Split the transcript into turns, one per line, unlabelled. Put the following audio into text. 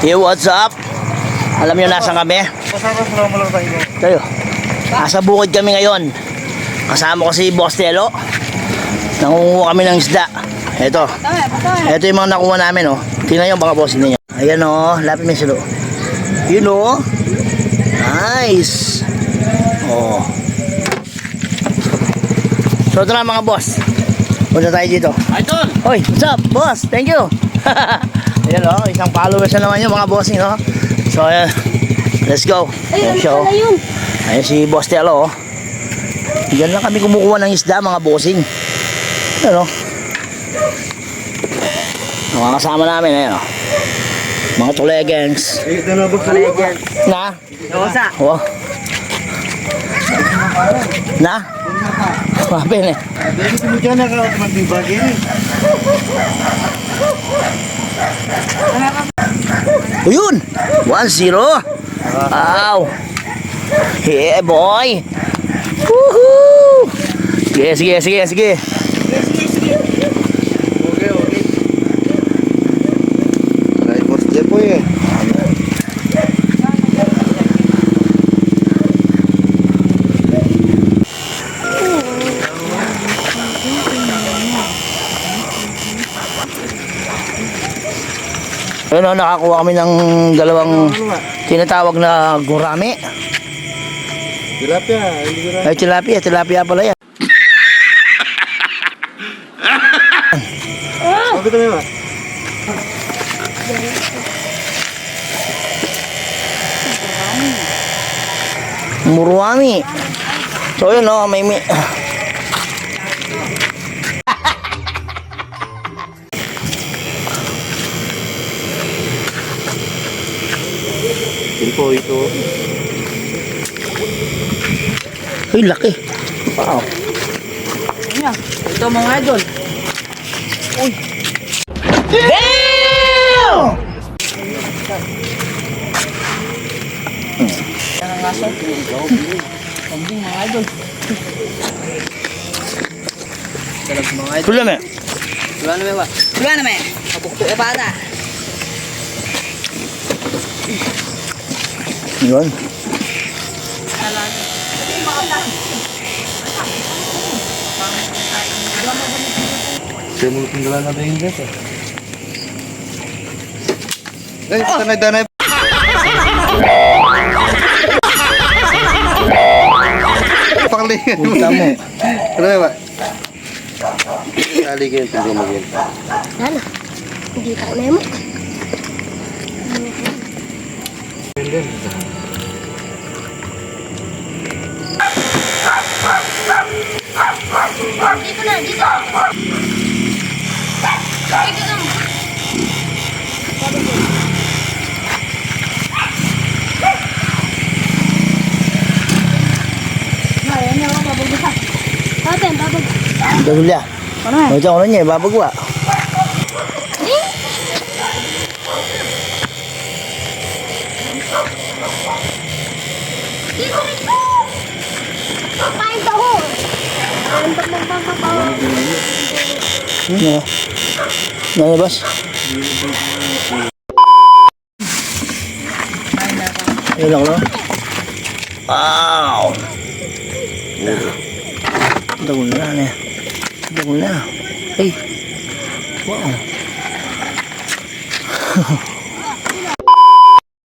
Hey, what's up? Alam niyo nasa kami?
Kasama sa mo lang tayo.
Tayo. Nasa bukid kami ngayon. Kasama ko si Boss Telo. Nangunguha kami ng isda. Ito. Ito yung mga nakuha namin, oh. Tingnan nyo mga boss ninyo. Ayan, oh. Lapit mo sila. Yun, oh. Nice. Oh. So, ito na mga boss. Punta tayo dito.
Idol!
Hoy, what's up, boss? Thank you. Ayan, oh. Isang followers na naman yun, mga bossing, oh. So, ayan. Let's go. Ayan siya, oh.
yun?
Ayan si Boss Telo, oh. Diyan lang kami kumukuha ng isda, mga bossing. Ayan, oh. Ang Mga kasama namin, ayan, oh. Mga tulegens.
Ito na?
Na?
Rosa!
Oh. Na? Mapin eh.
Dahil ito mo dyan naka magbibagay eh.
O yun! 1-0. Wow! Yeah, boy! Woohoo! Sige, sige, sige, sige.
Okay, okay. Ay, boss Jepo eh.
Ayun o, nakakuha kami ng dalawang tinatawag na gurami.
Tilapia, hindi na.
Ay, tilapia, tilapia pala yan.
Sabi ito ba?
Muruami. So yun o, may may...
Ito, ito.
Uy, laki. Wow.
Ito mga idol.
Damn!
Yan ang aso. Kambing mga idol. Dalag mga idol.
Tuloy mo.
Wala na may ba? Wala na may. Kabukto e bata.
Yun.
Saya mo tinggalan na yung gas eh? Eh, tanay-tanay. Panglingan mo.
Punta mo.
Ano ba? Taligyan, tingnan mo yan.
Sana. Hindi tayo na mo. Dito na, dito. Dito na. Ayan niya ako, babagbusa. Ate, babag.
Dagulya.
Ano eh?
Ito ko niya,
Kain taho magpapakaw.
Ano? Boss? Ayun lang, no? Wow! Dagul na, yan? Dagul na. Ay! Wow!